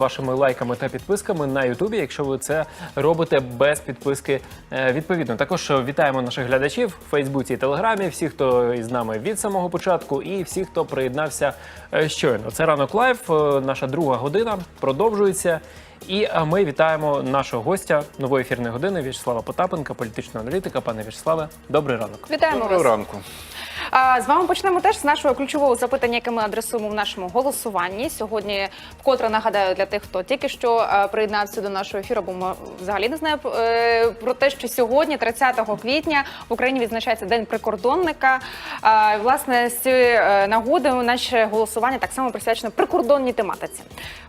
Вашими лайками та підписками на Ютубі, якщо ви це робите без підписки е, відповідно. Також вітаємо наших глядачів в Фейсбуці і Телеграмі, всіх, хто із нами від самого початку, і всіх, хто приєднався е, щойно. Це ранок лайв. е, Наша друга година продовжується. І ми вітаємо нашого гостя нової ефірної години В'ячеслава Потапенка, політичного аналітика. Пане В'ячеславе, добрий ранок. Вітаємо Доброго вас. ранку. З вами почнемо теж з нашого ключового запитання, яке ми адресуємо в нашому голосуванні. Сьогодні вкотре нагадаю для тих, хто тільки що е, приєднався до нашого ефіру, бо ми взагалі не знає е, про те, що сьогодні, 30 квітня, в Україні відзначається День прикордонника. Власне, з цієї е, нагоди наше голосування так само присвячено прикордонній тематиці.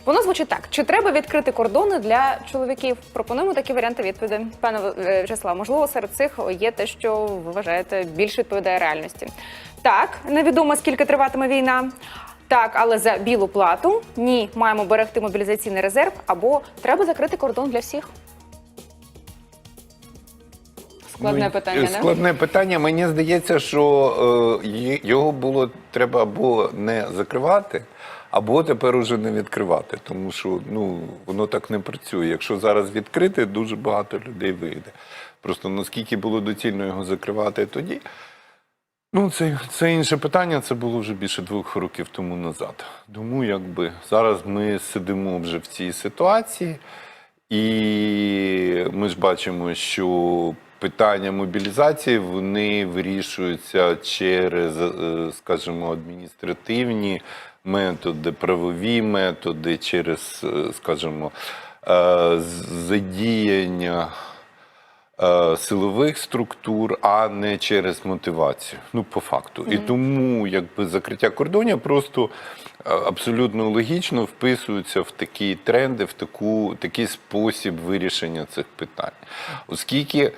Воно звучить так: чи треба відкрити кордони для чоловіків? Пропонуємо такі варіанти відповіді. Пане В'ячеслав, можливо, серед цих є те, що ви вважаєте більш відповідає реальності. Так, невідомо скільки триватиме війна. Так, але за білу плату ні, маємо берегти мобілізаційний резерв або треба закрити кордон для всіх. Складне Ну, питання, не? Складне питання. Мені здається, що е, його було треба або не закривати, або тепер уже не відкривати. Тому що ну, воно так не працює. Якщо зараз відкрити, дуже багато людей вийде. Просто наскільки було доцільно його закривати тоді. Ну, це, це інше питання. Це було вже більше двох років тому назад. Тому якби зараз ми сидимо вже в цій ситуації, і ми ж бачимо, що питання мобілізації вони вирішуються через, е, скажімо, адміністративні методи, правові методи, через, е, скажімо, е, задіяння силових структур, а не через мотивацію. Ну, по факту. І тому якби закриття кордонів просто е, абсолютно логічно вписується в такі тренди, в таку, такий спосіб вирішення цих питань. Оскільки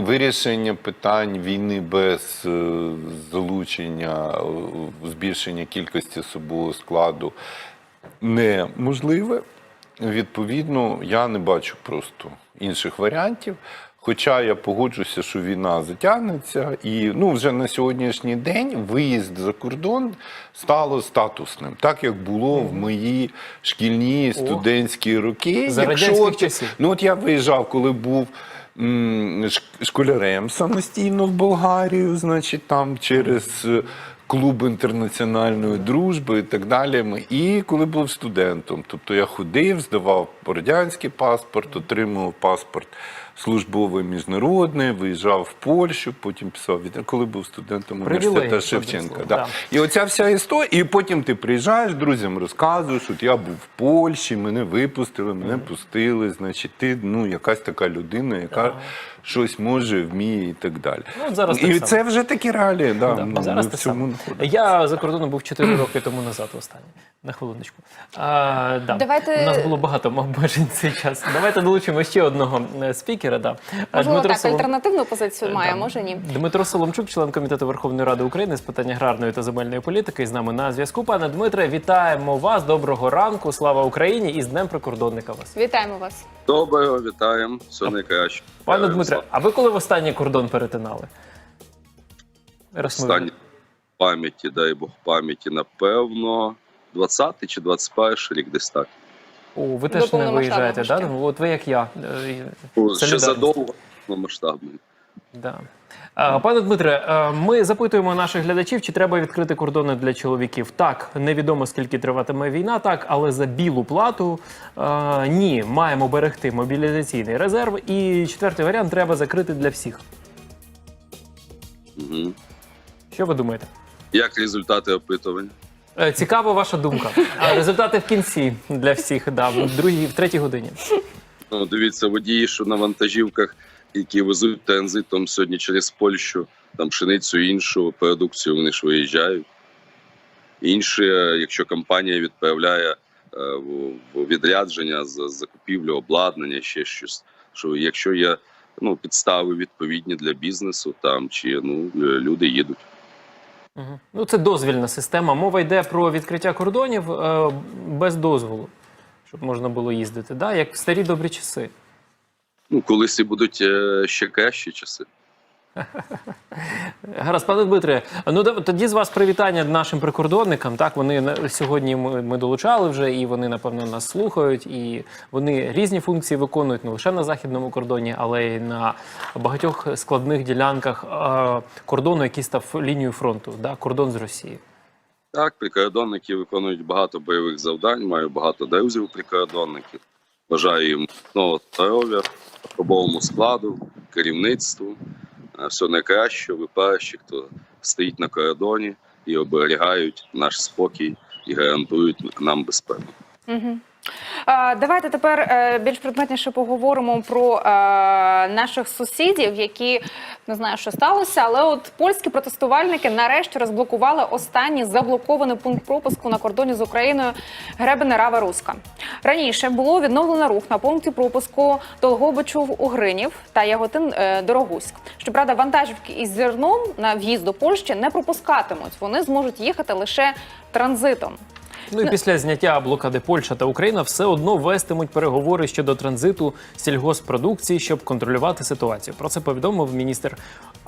вирішення питань війни без е, залучення, е, збільшення кількості особового складу неможливе. Відповідно, я не бачу просто інших варіантів. Хоча я погоджуся, що війна затягнеться, і ну вже на сьогоднішній день виїзд за кордон стало статусним, так як було в мої шкільні студентські роки. За Якщо часів. Ну от я виїжджав, коли був м, школярем самостійно в Болгарію, значить, там через е, клуб інтернаціональної дружби і так далі. І коли був студентом, тобто я ходив, здавав радянський паспорт, отримував паспорт службовий міжнародний, виїжджав в Польщу, потім писав від коли був студентом університету Шевченка. Да. да. І оця вся історія, і потім ти приїжджаєш, друзям розказуєш, от я був в Польщі, мене випустили, мене пустили. Значить, ти ну якась така людина, яка щось може, вміє і так далі. Ну, зараз і само. це вже такі реалії. Да, Да, ну, зараз ми в цьому. Я за кордоном був 4 роки тому назад останнє. На хвилиночку. А, да. Давайте- У нас було багато обмежень цей час. Давайте долучимо ще одного е, спікера. Да. Можливо, так, Солом- альтернативну позицію має, Да. може ні. Дмитро Соломчук, член комітету Верховної Ради України з питань аграрної та земельної політики, з нами на зв'язку. Пане Дмитре, вітаємо вас. Доброго ранку. Слава Україні і з Днем прикордонника вас. Вітаємо вас. Доброго, вітаємо. Все найкраще. Пане Вітаю Дмитре, а ви коли в останній кордон перетинали? Останні пам'яті, дай Бог пам'яті, напевно, 20 чи 21 рік десь так. О, ви теж не виїжджаєте, так? да? Ну, От ви як я. е, Ну, Ще задовго масштабний. Да. Пане Дмитре, е, ми запитуємо наших глядачів, чи треба відкрити кордони для чоловіків. Так, невідомо скільки триватиме війна, так, але за білу плату е, ні, маємо берегти мобілізаційний резерв. І четвертий варіант треба закрити для всіх. Угу. Що ви думаєте? Як результати опитувань? Е, Цікава ваша думка. А результати в кінці для всіх, да, в другій, в третій годині. Ну, дивіться, водії, що на вантажівках, які везуть транзитом сьогодні через Польщу, там пшеницю і іншу продукцію, вони ж виїжджають. Інші, е, якщо компанія відправляє е, в- відрядження з закупівлю обладнання, ще щось, що якщо є ну, підстави відповідні для бізнесу, там чи ну люди їдуть. Ну, це дозвільна система. Мова йде про відкриття кордонів е, без дозволу, щоб можна було їздити, да? як в старі добрі часи. Ну, колись і будуть е, ще кращі часи. Гаразд, пане Дмитре, ну тоді з вас привітання нашим прикордонникам. Так, вони сьогодні ми, ми долучали вже, і вони напевно нас слухають. І вони різні функції виконують не лише на західному кордоні, але й на багатьох складних ділянках е, кордону, який став лінією фронту, да, кордон з Росією. Так, прикордонники виконують багато бойових завдань, маю багато друзів прикордонників. Бажаю їм міцного здоров'я, особовому складу, керівництву. Е, Все найкраще, ви перші, хто стоїть на кордоні і оберігають наш спокій і гарантують нам безпеку. Угу. Давайте тепер е, більш предметніше поговоримо про е, наших сусідів, які не знаю, що сталося, але от польські протестувальники нарешті розблокували останній заблокований пункт пропуску на кордоні з Україною Гребене Рава Руска. Раніше було відновлено рух на пункті пропуску Долгобичів Угринів та Яготин е, Дорогуськ. Щоправда, вантажівки із зерном на в'їзд до Польщі не пропускатимуть. Вони зможуть їхати лише транзитом. Ну і після зняття блокади Польща та Україна все одно вестимуть переговори щодо транзиту сільгоспродукції, щоб контролювати ситуацію. Про це повідомив міністр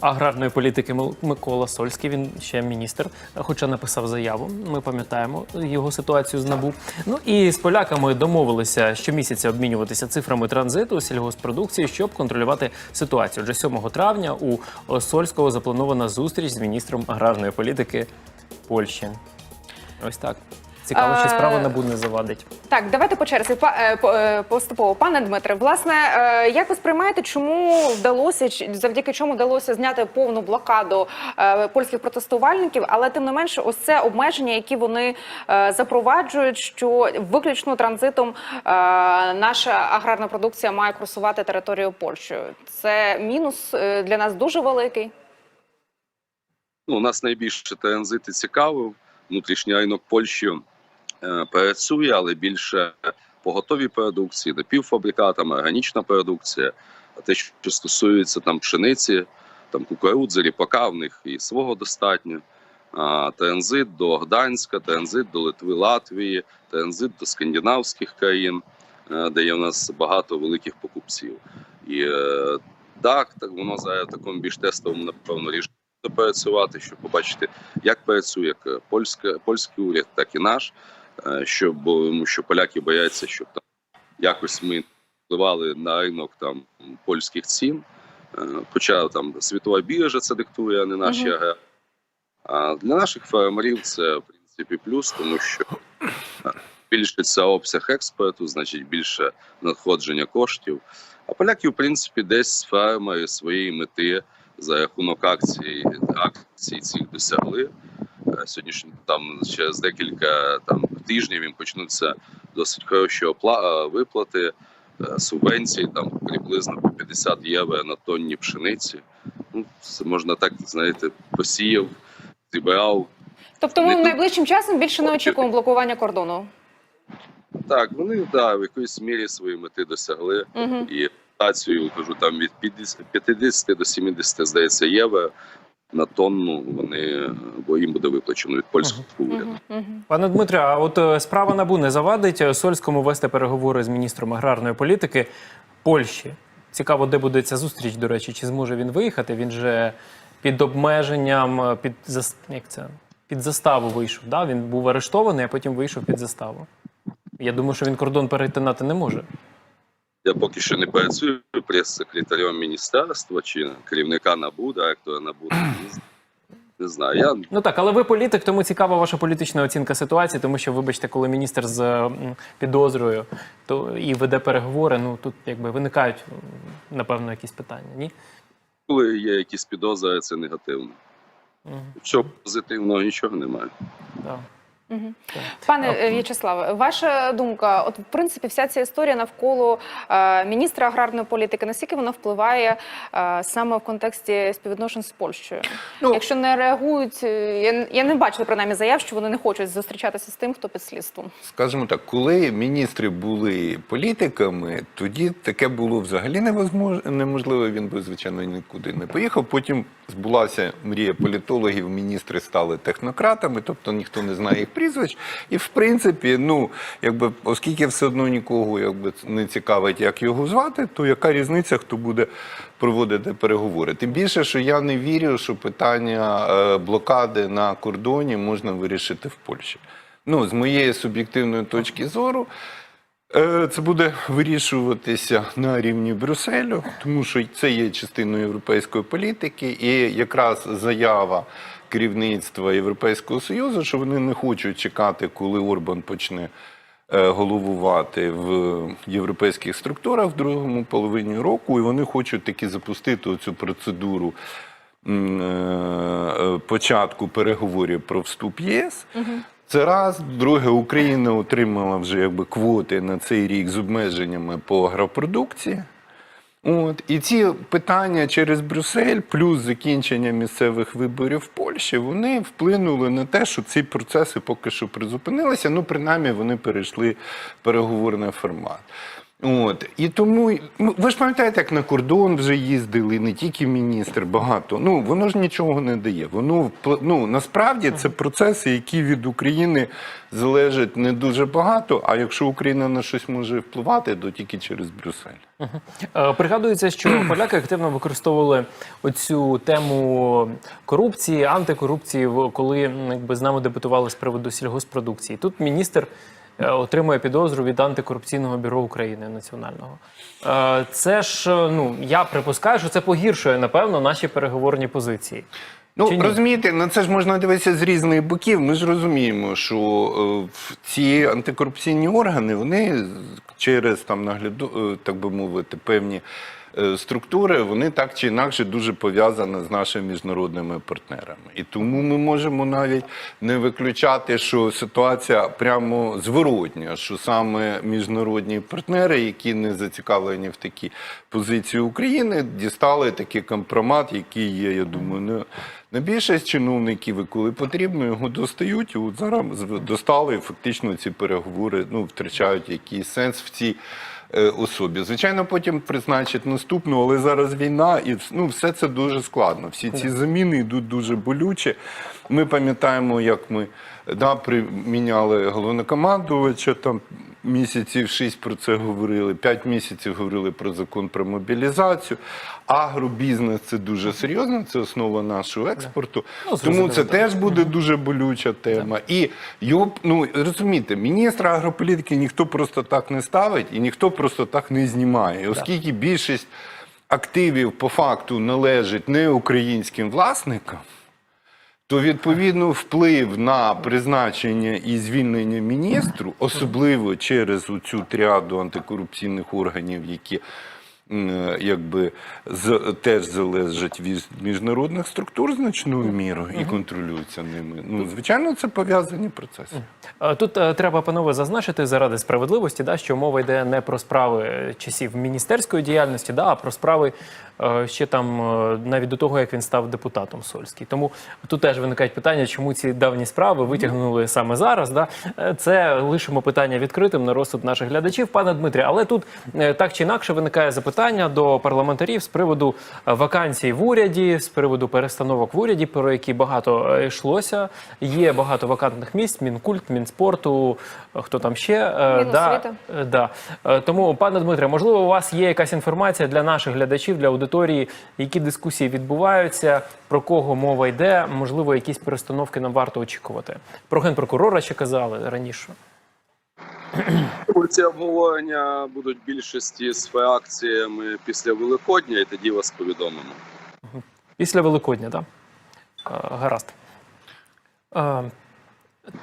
аграрної політики Микола Сольський. Він ще міністр, хоча написав заяву. Ми пам'ятаємо його ситуацію з набу. Ну і з поляками домовилися щомісяця обмінюватися цифрами транзиту сільгоспродукції, щоб контролювати ситуацію. Вже 7 травня у Сольського запланована зустріч з міністром аграрної політики Польщі. Ось так. Цікаво, чи Е, справа набу не завадить. Так, давайте по черзі е, е, поступово. Пане Дмитре, власне, як ви сприймаєте, чому вдалося чи- завдяки чому вдалося зняти повну блокаду польських протестувальників, але тим не менше, ось це обмеження, які вони запроваджують, що виключно транзитом наша аграрна продукція має курсувати територію Польщі. Це мінус для нас дуже великий. Ну, у нас найбільше транзити цікавив. Внутрішній ринок Польщі працює, але більше по готовій продукції, напівфабрикатам, органічна продукція. А те, що стосується там пшениці, там кукурудзи, ріпака, в них і свого достатньо. А, транзит до Гданська, транзит до Литви, Латвії, транзит до скандинавських країн, е, де є в нас багато великих покупців. І е, так, так воно зараз в такому більш тестовому, напевно, рішенні працювати, щоб побачити, як працює як польська, польський уряд, так і наш. Е, Щоб, бо- тому що поляки бояться, щоб там якось ми впливали на ринок там польських цін. Е, Хоча там світова біржа це диктує, а не наші Мгм. аграрії. А для наших фермерів це в принципі плюс, тому що е, збільшиться обсяг експорту, значить більше надходження коштів. А поляки, в принципі, десь фермери своєї мети за рахунок акцій, акцій цих досягли. Сьогоднішній там через декілька там тижнів їм почнуться досить хороші опла- е, виплати, е, субвенції там приблизно по 50 євро на тонні пшениці. Ну, це можна так, знаєте, посіяв, зібрав. Тобто, ми Не найближчим часом більше не очікуємо блокування кордону. Так, вони да, в якоїсь мірі свої мети досягли. Угу. І кажу там від 50 50 до 70, здається, євро на тонну. Вони бо їм буде виплачено від польського уряду. Пане Дмитре, а от е, справа набу не завадить е, Сольському вести переговори з міністром аграрної політики Польщі. Цікаво, де буде ця зустріч, до речі, чи зможе він виїхати? Він же під обмеженням, е, під як це під заставу вийшов. Да? Він був арештований, а потім вийшов під заставу. Я думаю, що він кордон перетинати не може. Я поки що не працюю прес-секретарем міністерства чи керівника НАБУ, директора НАБУ. Не Не знаю. Я Ну так, але ви політик, тому цікава ваша політична оцінка ситуації, тому що, вибачте, коли міністр з підозрою то і веде переговори, ну тут якби виникають напевно якісь питання. Ні? коли є якісь підозри, це негативно. Мгм. Що позитивного нічого немає. Да. Угу. Пане е, В'ячеславе, ваша думка, от в принципі, вся ця історія навколо е, міністра аграрної політики, наскільки вона впливає е, саме в контексті співвідношень з Польщею? Ну, Якщо не реагують, е, я, я не бачила принаймні заяв, що вони не хочуть зустрічатися з тим, хто під слідством. Скажімо так, коли міністри були політиками, тоді таке було взагалі невозмож... неможливо. Він би, звичайно, нікуди не поїхав. Потім збулася мрія політологів, міністри стали технократами, тобто ніхто не знає їх прізвищ. І в принципі, ну якби оскільки все одно нікого якби не цікавить, як його звати, то яка різниця, хто буде проводити переговори? Тим більше, що я не вірю, що питання е, блокади на кордоні можна вирішити в Польщі. Ну, з моєї суб'єктивної точки зору. Е, Це буде вирішуватися на рівні Брюсселю, тому що це є частиною європейської політики, і якраз заява керівництва Європейського Союзу, що вони не хочуть чекати, коли Орбан почне е, головувати в європейських структурах в другому половині року, і вони хочуть таки запустити цю процедуру е, початку переговорів про вступ ЄС. Це раз. Друге, Україна отримала вже якби квоти на цей рік з обмеженнями по агропродукції. От. І ці питання через Брюссель, плюс закінчення місцевих виборів в Польщі, вони вплинули на те, що ці процеси поки що призупинилися. Ну, принаймні, вони перейшли в переговорний формат. От. І тому, ну, ви ж пам'ятаєте, як на кордон вже їздили, не тільки міністр, багато. Ну, воно ж нічого не дає. Воно ну, насправді це процеси, які від України залежать не дуже багато. А якщо Україна на щось може впливати, то тільки через Брюссель. Е, Пригадується, що поляки активно використовували оцю тему корупції, антикорупції, коли якби з нами дебатували з приводу сільгоспродукції. Тут міністр отримує підозру від антикорупційного бюро України національного. Е, Це ж е, ну я припускаю, що це погіршує напевно наші переговорні позиції. Ну розумієте, на це ж можна дивитися з різних боків. Ми ж розуміємо, що е, ці антикорупційні органи вони через там нагляду, е, так би мовити, певні е, структури, вони так чи інакше дуже пов'язані з нашими міжнародними партнерами. І тому ми можемо навіть не виключати, що ситуація прямо зворотня, що саме міжнародні партнери, які не зацікавлені в такій позиції України, дістали такий компромат, який є, я думаю, не. На більшість чиновників, і коли потрібно, його достають. І от зараз достали, і фактично ці переговори ну, втрачають якийсь сенс в цій е, особі. Звичайно, потім призначать наступну, але зараз війна, і ну, все це дуже складно. Всі ці заміни йдуть дуже болюче. Ми пам'ятаємо, як ми да, приміняли головнокомандувача там. Місяців шість про це говорили, п'ять місяців говорили про закон про мобілізацію. Агробізнес це дуже серйозно, це основа нашого експорту. Ну, Тому це теж буде дуже болюча тема. І його, ну розумієте, міністра агрополітики ніхто просто так не ставить і ніхто просто так не знімає. І Оскільки більшість активів по факту належить не українським власникам. То відповідно вплив на призначення і звільнення міністру, особливо через цю тріаду антикорупційних органів, які якби з, теж залежать від міжнародних структур значною мірою і контролюються ними. Ну звичайно, це пов'язані процеси. Е, Тут е, треба, панове, зазначити заради справедливості, да, що мова йде не про справи е, часів міністерської діяльності, да, а про справи е, ще там е, навіть до того, як він став депутатом Сольський. Тому тут теж виникають питання, чому ці давні справи витягнули саме зараз. Да? Е, Це лишимо питання відкритим на розсуд наших глядачів, пане Дмитрі. Але тут е, так чи інакше виникає запитання до парламентарів з приводу е, вакансій в уряді, з приводу перестановок в уряді, про які багато е, йшлося. Є багато вакантних місць, мінкульт, мінспорту, е, хто там ще. Да. Е, Тому, пане Дмитре, можливо, у вас є якась інформація для наших глядачів, для аудиторії, які дискусії відбуваються, про кого мова йде, можливо, якісь перестановки нам варто очікувати. Про генпрокурора ще казали раніше. Ці обговорення будуть більшості з фракціями після Великодня, і тоді вас повідомимо. Після Великодня, так? Да? Е, Гаразд. Е,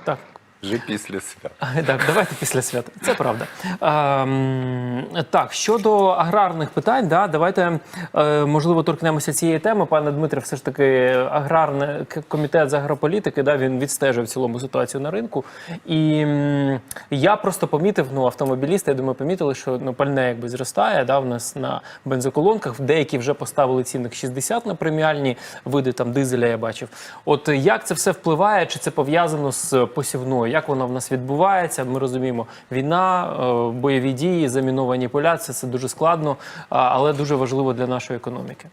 Так, Вже після свят. Так, давайте після свята. Це правда. Ем, так, щодо аграрних питань, да, давайте е, можливо торкнемося цієї теми. Пане Дмитре, все ж таки, аграрний комітет з агрополітики, да, він відстежив в цілому ситуацію на ринку. І м, я просто помітив, ну, автомобілісти, я думаю, помітили, що ну, пальне якби зростає. Да, в нас на бензоколонках. Деякі вже поставили цінник 60 на преміальні види там дизеля. Я бачив. От як це все впливає? Чи це пов'язано з посівною? Як воно в нас відбувається? Ми розуміємо, війна, е, бойові дії, заміновані поля це, це дуже складно, але дуже важливо для нашої економіки.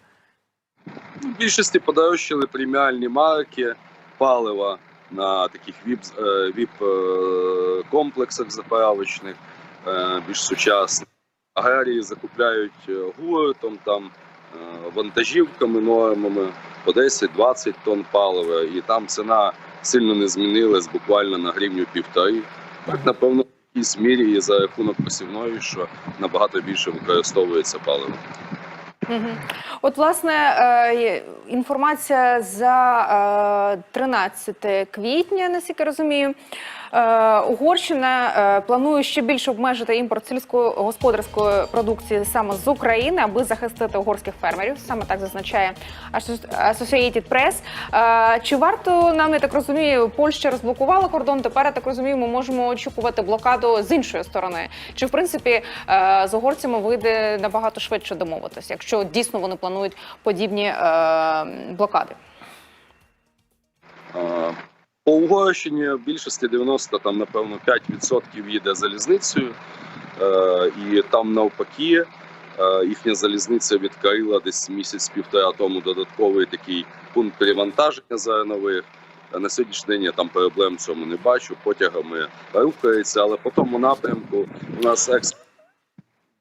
в більшості подорожчали преміальні марки, палива на таких віп, е, е, заправочних, більш сучасних. Аграрії закупляють гуртом, там, вантажівками, нормами по 10-20 тонн палива, і там ціна сильно не змінилась буквально на гривню півтори. Так, напевно, в якійсь мірі є за рахунок посівної, що набагато більше використовується паливо. От, власне, е, інформація за е, 13 квітня, наскільки розумію. Е, Угорщина е, планує ще більше обмежити імпорт сільськогосподарської продукції саме з України, аби захистити угорських фермерів. Саме так зазначає Associated Press. Е, Чи варто нам, я так розумію, Польща розблокувала кордон? Тепер я так розумію, ми можемо очікувати блокаду з іншої сторони. Чи в принципі з угорцями вийде набагато швидше домовитися, якщо дійсно вони планують подібні блокади? По Угорщині в більшості 90, там, напевно, 5% їде залізницею, Е, і там навпаки е, їхня залізниця відкрила десь місяць-півтора тому додатковий такий пункт перевантаження зернових. Е, На сьогоднішній день я там проблем цьому не бачу. Потягами рухається, але по тому напрямку у нас експорт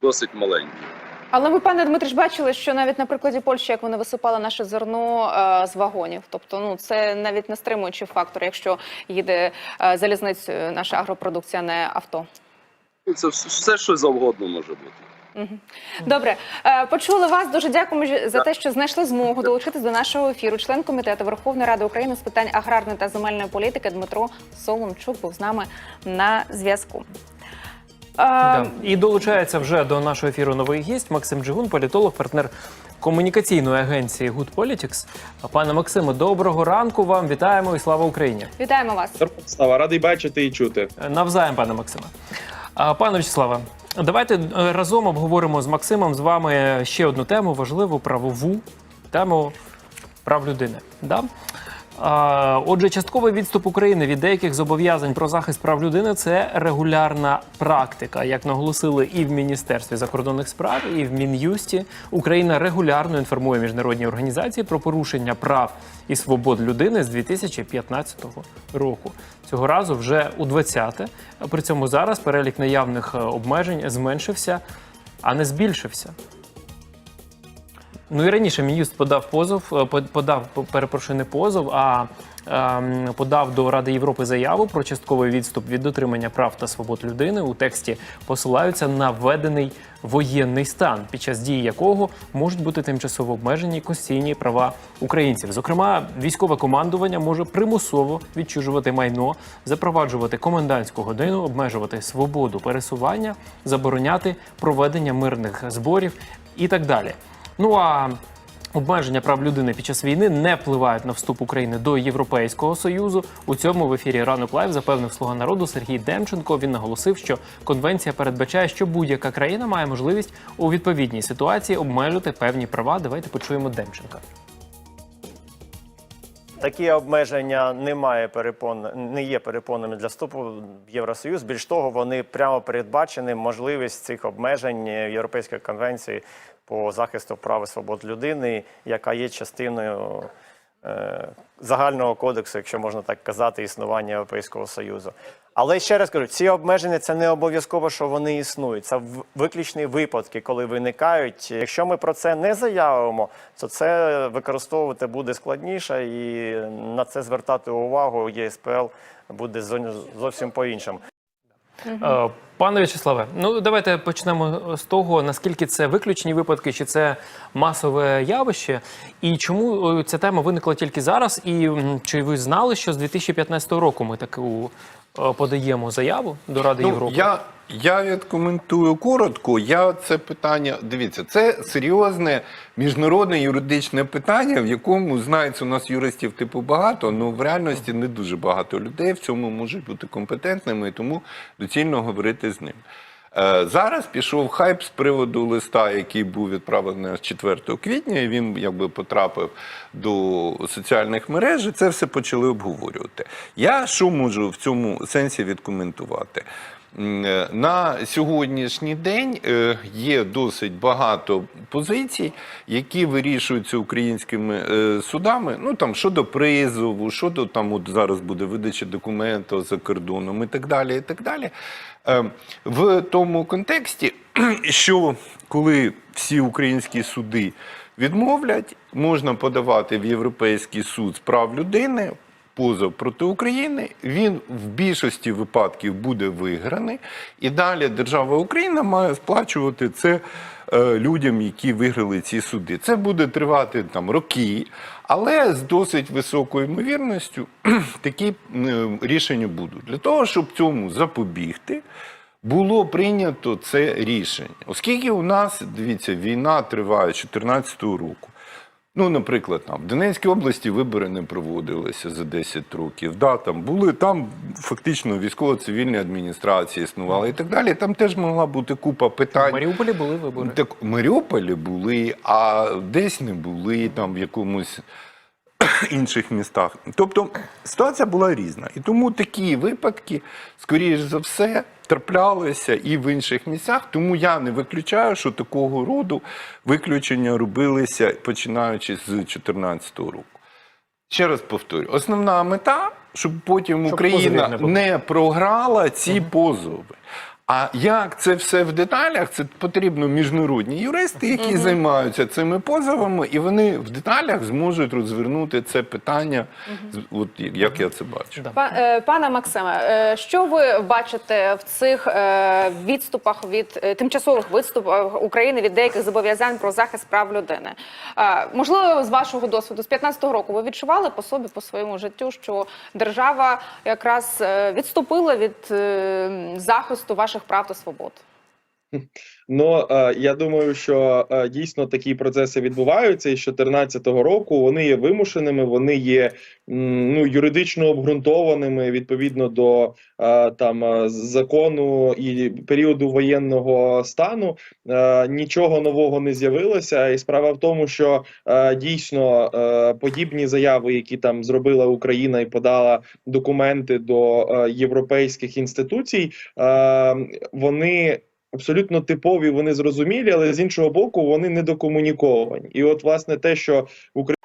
досить маленький. Але ви, пане Дмитрич, бачили, що навіть на прикладі Польщі, як вони висипали наше зерно е, з вагонів, тобто ну це навіть не стримуючий фактор, якщо їде е, залізницею наша агропродукція, не авто. Це все- все, що завгодно може бути. Добре, Е, почули вас. Дуже дякуємо за те, що знайшли змогу долучитись до нашого ефіру. Член комітету Верховної Ради України з питань аграрної та земельної політики Дмитро Соломчук був з нами на зв'язку. Е, Да. І долучається вже до нашого ефіру новий гість Максим Джигун, політолог, партнер комунікаційної агенції Good Politics. Пане Максиме, доброго ранку вам. Вітаємо і слава Україні. Вітаємо вас. Слава, радий бачити і чути. Навзаєм, пане Максиме. Пане Вячеславе, давайте е, разом обговоримо з Максимом з вами ще одну тему, важливу правову тему прав людини. Да? Отже, частковий відступ України від деяких зобов'язань про захист прав людини це регулярна практика. Як наголосили і в Міністерстві закордонних справ, і в Мін'юсті, Україна регулярно інформує міжнародні організації про порушення прав і свобод людини з 2015 року. Цього разу вже у 20-те. При цьому зараз перелік наявних е, обмежень зменшився, а не збільшився. Ну і раніше Мін'юст подав позов, е, по- подав, по- перепрошую, не позов, а ем, подав до Ради Європи заяву про частковий відступ від дотримання прав та свобод людини. У тексті посилаються на введений воєнний стан, під час дії якого можуть бути тимчасово обмежені конституційні права українців. Зокрема, військове командування може примусово відчужувати майно, запроваджувати комендантську годину, обмежувати свободу пересування, забороняти проведення мирних зборів і так далі. Ну а обмеження прав людини під час війни не впливають на вступ України до Європейського союзу. У цьому в ефірі ранок лайв запевнив слуга народу Сергій Демченко. Він наголосив, що конвенція передбачає, що будь-яка країна має можливість у відповідній ситуації обмежити певні права. Давайте почуємо Демченка. Такі обмеження немає перепон, не є перепонами для вступу в Євросоюз. Більш того, вони прямо передбачені можливість цих обмежень Європейської конвенції по захисту прав і свобод людини, яка є частиною е, загального кодексу, якщо можна так казати, існування Європейського союзу. Але ще раз кажу, ці обмеження це не обов'язково, що вони існують. Це виключні випадки, коли виникають. Якщо ми про це не заявимо, то це використовувати буде складніше, і на це звертати увагу ЄСПЛ буде зо- зовсім по-іншому. Е, Пане В'ячеславе, ну давайте почнемо з того, наскільки це виключені випадки, чи це масове явище, і чому е, ця тема виникла тільки зараз? І чи ви знали, що з 2015 року ми таку подаємо заяву до Ради Європи? Ну, я, я відкоментую коротко. Я це питання. Дивіться, це серйозне міжнародне юридичне питання, в якому знається у нас юристів типу багато, але в реальності не дуже багато людей в цьому можуть бути компетентними, і тому доцільно говорити з ним. Е, Зараз пішов хайп з приводу листа, який був відправлений 4 квітня, і він якби потрапив до соціальних мереж. і Це все почали обговорювати. Я що можу в цьому сенсі відкоментувати? Е, На сьогоднішній день е, є досить багато позицій, які вирішуються українськими е, судами. Ну там щодо призову, щодо там от зараз буде видача документів за кордоном і так далі. І так далі. В тому контексті, що коли всі українські суди відмовлять, можна подавати в Європейський суд з прав людини позов проти України. Він в більшості випадків буде виграний, і далі держава Україна має сплачувати це е, людям, які виграли ці суди. Це буде тривати там роки, але з досить високою ймовірністю такі е, рішення будуть для того, щоб цьому запобігти було прийнято це рішення. Оскільки у нас, дивіться, війна триває з 2014 року. Ну, наприклад, там в Донецькій області вибори не проводилися за 10 років. Да, там були там фактично військово-цивільні адміністрації існували і так далі. Там теж могла бути купа В питань. Маріуполі були вибори. Так в Маріуполі були, а десь не були, там в якомусь інших містах. Тобто ситуація була різна. І тому такі випадки, скоріш за все, траплялися і в інших місцях. Тому я не виключаю, що такого роду виключення робилися починаючи з 2014 року. Ще раз повторю: основна мета, щоб потім Щоб Україна не не програла ці позови. А як це все в деталях? Це потрібно міжнародні юристи, які займаються цими позовами, і вони в деталях зможуть розвернути це питання, з- от як я це бачу. Да. Е, Пане Максиме, е, що ви бачите в цих е, відступах від тимчасових відступах України від деяких зобов'язань про захист прав людини? Можливо, з вашого досвіду з 15-го року ви відчували по собі, по своєму життю, що держава якраз відступила від захисту ваших прав та свобод? Ну е, я думаю, що е, дійсно такі процеси відбуваються, і з 2014 року вони є вимушеними, вони є ну юридично обґрунтованими відповідно до е, там закону і періоду воєнного стану. Нічого нового не з'явилося, і справа в тому, що дійсно подібні заяви, які там зробила Україна і подала документи до європейських інституцій, вони абсолютно типові, вони зрозумілі, але з іншого боку, вони недокомуніковані. І от, власне, те, що Україна.